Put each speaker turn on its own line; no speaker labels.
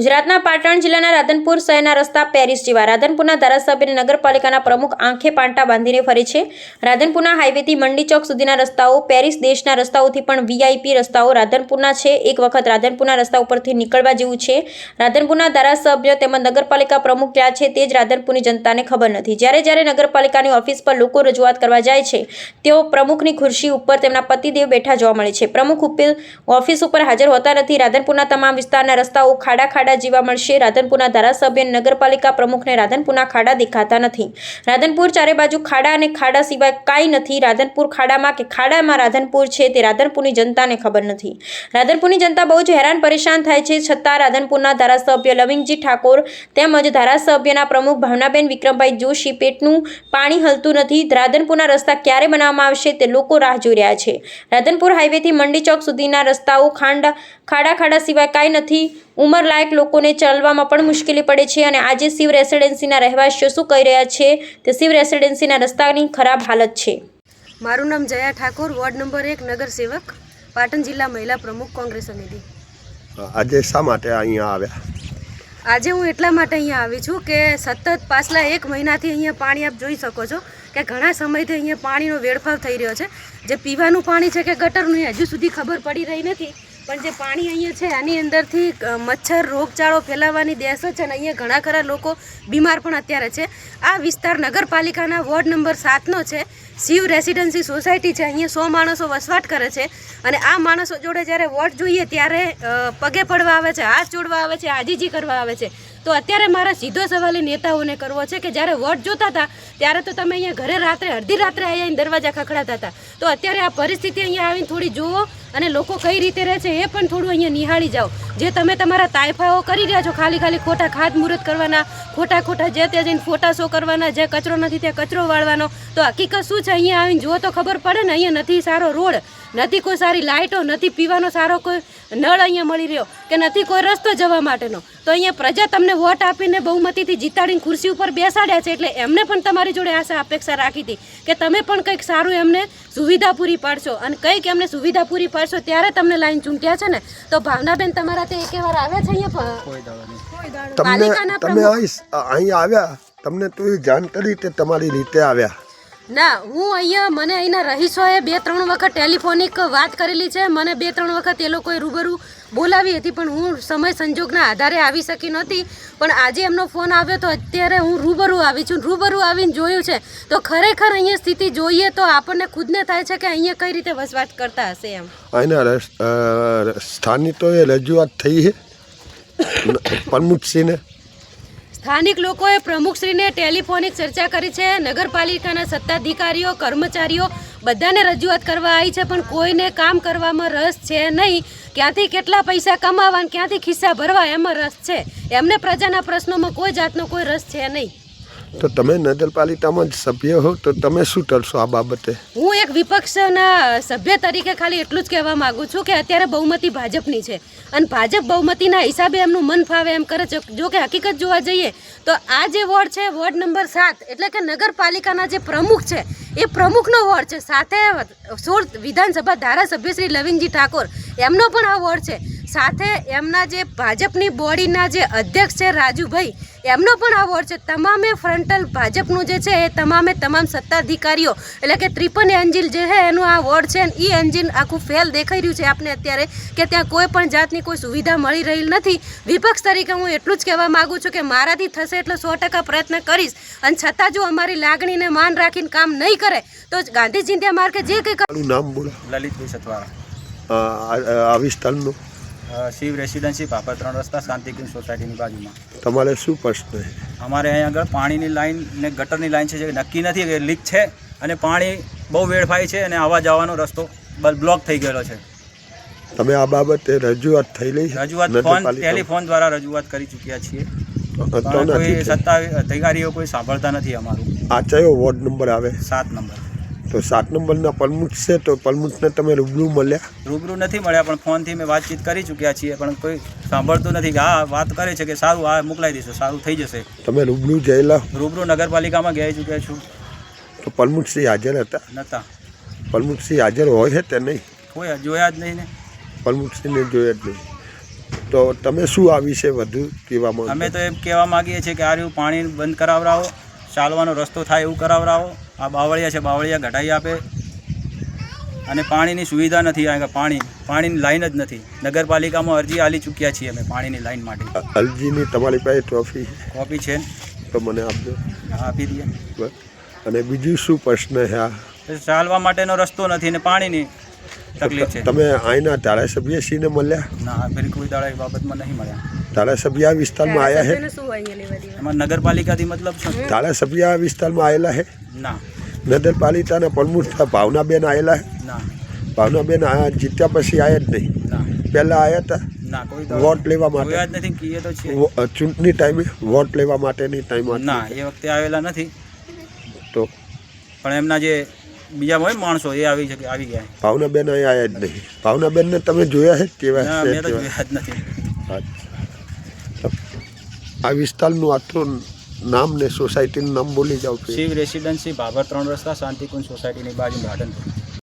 ગુજરાતના પાટણ જિલ્લાના રાધનપુર શહેરના રસ્તા પેરિસ જેવા રાધનપુરના ધારાસભ્યને નગરપાલિકાના પ્રમુખ આંખે પાંટા બાંધીને ફરે છે. રાધનપુરના હાઈવેથી મંડી ચોક સુધીના રસ્તાઓ, પેરિસ દેશના રસ્તાઓથી પણ વીઆઈપી રસ્તાઓ રાધનપુરના છે. એક વખત રાધનપુરના રસ્તા ઉપરથી નીકળવા જેવું છે. રાધનપુરના ધારાસભ્ય તેમજ નગરપાલિકા પ્રમુખ ક્યાં છે તે જ રાધનપુરની જનતાને ખબર નથી. જ્યારે જ્યારે નગરપાલિકાની ઓફિસ પર લોકો રજૂઆત કરવા જાય છે, તેઓ પ્રમુખની ખુરશી ઉપર તેમના પતિદેવ બેઠા જોવા મળે છે. પ્રમુખ ઓફિસ ઉપર હાજર હોતા નથી. રાધનપુરના તમામ વિસ્તારના રસ્તાઓ ખાડા ખાડા જેવા મળશે. રાધનપુરના ધારાસભ્ય નગરપાલિકા પ્રમુખને રાધનપુરના ખાડા દેખાતા નથી. રાધનપુર ચારે બાજુ ખાડા અને ખાડા સિવાય કાંઈ નથી. રાધનપુર ખાડામાં કે ખાડામાં રાધનપુર છે તે રાધનપુરની જનતાને ખબર નથી. રાધનપુરની જનતા બહુ જ હેરાન પરેશાન થાય છે. છતાં રાધનપુરના ધારાસભ્ય લવિંગજી ઠાકોર તેમજ ધારાસભ્યના પ્રમુખ ભાવનાબેન વિક્રમભાઈ જોશી પેટનું પાણી હલતું નથી. રાધનપુરના રસ્તા ક્યારે બનાવવામાં આવશે તે લોકો રાહ જોઈ રહ્યા છે. રાધનપુર હાઈવેથી મંડી ચોક સુધીના રસ્તાઓ ખાંડા, ખાડા ખાડા સિવાય કાંઈ નથી. ઉંમરલાયક લોકોને ચાલવામાં પણ મુશ્કેલી પડે છે અને આજે શિવ રેસિડેન્સીના રહેવાસીઓ શું કહી રહ્યા છે તે શિવ રેસિડેન્સીના રસ્તાની ખરાબ હાલત છે.
મારું નામ જયા ઠાકોર વોર્ડ નંબર એક નગર સેવક પાટણ જિલ્લા મહિલા પ્રમુખ કોંગ્રેસ સમિતિ.
આજે શા માટે અહીંયા આવ્યા?
આજે હું એટલા માટે અહીંયા આવી છું કે સતત પાછલા એક મહિનાથી અહીંયા પાણી આપ જોઈ શકો છો કે ઘણા સમયથી અહીંયા પાણીનો વેડફાવ થઈ રહ્યો છે. જે પીવાનું પાણી છે કે ગટરનું હજુ સુધી ખબર પડી રહી નથી. પણ જે પાણી અહીંયા છે, આની અંદરથી મચ્છર રોગચાળો ફેલાવાની દેશ છે અને અહીંયા ઘણા ખરા લોકો બીમાર પણ અત્યારે છે. આ વિસ્તાર નગરપાલિકાના વોર્ડ નંબર સાતનો છે. શિવ રેસિડેન્સી સોસાયટી છે. અહીંયા સો માણસો વસવાટ કરે છે અને આ માણસો જોડે જ્યારે વોટ જોઈએ ત્યારે પગે પડવા આવે છે, હાથ જોડવા આવે છે, આજીજી કરવા આવે છે. તો અત્યારે મારા સીધો સવાલ એ નેતાઓને કરવો છે કે જ્યારે વોટ જોતા હતા, ત્યારે તો તમે અહીંયા ઘરે રાત્રે, અડધી રાત્રે અહીંયા દરવાજા ખખડાતા હતા. તો અત્યારે આ પરિસ્થિતિ અહીંયા આવીને થોડી જુઓ. અને લોકો કઈ રીતે રહે છે એ પણ થોડું અહીંયા નિહાળી જાઓ. જે તમે તમારા તાયફાઓ કરી રહ્યા છો, ખાલી ખાલી ખોટા ખાત મુહૂર્ત કરવાના, ખોટા ખોટા જે તે જઈને ફોટા શો કરવાના, જે કચરો નથી ત્યાં કચરો વાળવાનો. તો હકીકત શું છે? અહીંયા આવીને જુઓ તો ખબર પડે ને, અહીંયા નથી સારો રોડ, નથી કોઈ સારી લાઇટો નથી પીવાનો સારો કોઈ નળ અહીંયા મળી રહ્યો કે નથી કોઈ રસ્તો જવા માટેનો. તો અહીંયા પ્રજા તમને વોટ આપીને બહુમતીથી જીતાડીને ખુરશી ઉપર બેસાડ્યા છે એટલે એમને પણ તમારી જોડે આશા, અપેક્ષા રાખી હતી કે તમે પણ કંઈક સારું એમને સુવિધા પૂરી પાડશો અને કંઈક એમને સુવિધા પૂરી પાડશો ત્યારે તમને લાઈન ચૂંટ્યા છે ને તો ભાવનાબેન તમારા તે એક વાર આવ્યા છે અહીંયા
તમને તમે અહીં અહીં આવ્યા તમને તો એ જાણ કરી તે તમારી રીતે આવ્યા.
ના, હું અહીંયા, મને અહીંના રહીશોએ બે, ત્રણ વખત ટેલિફોનિક વાત કરેલી છે. મને બે, ત્રણ વખત એ લોકોએ રૂબરૂ બોલાવી હતી, પણ હું સમય સંજોગના આધારે આવી શકી નહોતી. પણ આજે એમનો ફોન આવ્યો તો અત્યારે હું રૂબરૂ આવી છું. રૂબરૂ આવીને જોયું છે. તો ખરેખર અહીંયા સ્થિતિ જોઈએ તો આપણને ખુદને થાય છે કે અહીંયા કઈ રીતે વસવાટ કરતા હશે એમ.
અહીંના સ્થાનિકોએ રજૂઆત થઈ છે. પ્રમુખસિંહને
સ્થાનિક લોકોએ પ્રમુખશ્રીને ટેલિફોનિક ચર્ચા કરી છે. નગરપાલિકાના સત્તાધિકારીઓ, કર્મચારીઓ બધાને રજૂઆત કરવા આવી છે, પણ કોઈને કામ કરવામાં રસ છે નહીં. ક્યાંથી કેટલા પૈસા કમાવા ક્યાંથી ખિસ્સા ભરવા, એમાં રસ છે. એમને પ્રજાના પ્રશ્નોમાં કોઈ જાતનો કોઈ રસ છે નહીં.
તો તમે નગરપાલિકામાં જ સભ્ય હો, તો તમે શું કરશો આ બાબતે?
હું એક વિપક્ષના સભ્ય તરીકે ખાલી એટલું જ કહેવા માંગુ છું કે અત્યારે બહુમતી ભાજપની છે. અને ભાજપ બહુમતીના હિસાબે એમનું મન ફાવે એમ કરે છે. જો કે હકીકત જોવા જઈએ, તો આ જે વોર્ડ છે, વોર્ડ નંબર સાત, એટલે કે નગરપાલિકાના જે પ્રમુખ છે, એ પ્રમુખનો વોર્ડ છે. સાથે સોળ વિધાનસભા ધારાસભ્ય શ્રી લવિંગજી ઠાકોર, એમનો પણ આ વોર્ડ છે. સાથે એમના જે ભાજપની બોડીના જે અધ્યક્ષ છે રાજુભાઈ એમનો પણ આ વોર્ડ છે. તમામે ફ્રન્ટલ ભાજપનું જે છે એ તમામે તમામ સત્તાધિકારીઓ એટલે કે ત્રિપન એન્જિન જે છે એનું આ વોર્ડ છે એ એન્જિન આખું ફેલ દેખાઈ રહ્યું છે આપને અત્યારે કે ત્યાં કોઈ પણ જાતની કોઈ સુવિધા મળી રહી નથી. વિપક્ષ તરીકે હું એટલું જ કહેવા માગું છું કે મારાથી થશે એટલો સો ટકા પ્રયત્ન કરીશ. અને છતાં જો અમારી લાગણીને માન રાખીને કામ નહીં કરે તો ગાંધી ચિંધ્યા માર્ગે જે કંઈ
કરું નામ બોલો.
લલિતભાઈ સતવારા
આ આ વિસ્તારનું?
શિવ રેસિડેન્સી પાપર ત્રણ રસ્તા શાંતિકુંજ સોસાયટીની બાજુમાં.
તમારે શું પ્રશ્ન છે?
અમારે અહીં આગળ પાણીની લાઈન ને ગટરની લાઈન છે જે નક્કી નથી કે લીક છે અને પાણી બહુ વેડફાય છે અને આવવા જવાનો રસ્તો બ્લોક થઈ ગયેલો છે.
તમે આ બાબતે રજૂઆત છે
રજૂઆત ફોન ટેલિફોન દ્વારા રજૂઆત કરી ચૂક્યા છીએ. કોઈ સત્તા અધિકારીઓ કોઈ સાંભળતા નથી અમારું.
આ કયો વોર્ડ નંબર આવે?
સાત નંબર.
તો સાત નંબરના પલમુખ છે તો પલમુખને તમે રૂબરૂ મળ્યા.
રૂબરૂ નથી મળ્યા પણ ફોનથી મેં વાતચીત કરી ચૂક્યા છીએ પણ કોઈ સાંભળતું નથી. કે હા વાત કરે છે કે સારું આ મોકલાઈ દઈશું સારું થઈ જશે.
તમે રૂબરૂ જયેલા
રૂબરૂ નગરપાલિકામાં ગયા ચૂક્યા છું.
તો પ્રમુખશ્રી હાજર હતા?
નહોતા
પ્રમુખશ્રી હાજર હોય છે તે નહીં?
કોઈ જોયા જ નહીં ને.
પ્રમુખશ્રીને જોયા જ નહીં. તો તમે શું આ વિશે વધુ કહેવા
અમે તો એમ કહેવા માગીએ છીએ કે આ રહ્યું પાણી બંધ કરાવડાવો ચાલવાનો રસ્તો થાય એવું કરાવડાવો. આ બાવળિયા છે બાવળિયા ઘટાઈ આપે. અને પાણીની સુવિધા નથી આ પાણી પાણીની લાઈન જ નથી. નગરપાલિકામાં અરજી આલી ચૂક્યા છીએ અમે પાણીની લાઈન માટે.
અરજીની તમારી પાસે ટ્રોફી
કોપી છે.
તો મને આપજો.
આપી દઈએ.
અને બીજું શું પ્રશ્ન છે આ?
ચાલવા માટેનો રસ્તો નથી ને પાણીની તકલીફ છે.
તમે અહીંના ધારાસભ્યશ્રીને મળ્યા?
ના ફરી કોઈ દાડા એ બાબતમાં નહીં મળ્યા.
ધારાસભ્ય આ વિસ્તારમાં આવ્યા છે
એમાં નગરપાલિકાથી મતલબ
ધારાસભ્ય આ વિસ્તારમાં આવેલા છે
ના.
નગરપાલિકાના પ્રમુખ ભાવનાબેન આવેલા છે
ના.
ભાવનાબેન આ જીત્યા પછી આવ્યા જ નહીં. પહેલાં આવ્યા હતા વોટ લેવા માટે?
જ નથી કીએ તો છે
વો- ચૂંટણી ટાઈમે વોટ લેવા માટેની ટાઈમ
ના એ વખતે આવેલા નથી.
તો?
પણ એમના જે બીજા હોય માણસો એ આવી શકે આવી ગયા.
ભાવનાબેન અહીંયા આવ્યા જ નહીં. ભાવનાબેનને તમે જોયા છે કેવા
ના મેં તો જોયા જ નથી.
અચ્છા. આ વિસ્તારનું આટલું નામ ને સોસાયટીનું નામ બોલી જાઉં.
શિવ રેસિડેન્સી ભાભર ત્રણ રસ્તા, શાંતિકુંજ સોસાયટીની બાજુ રાધનપુર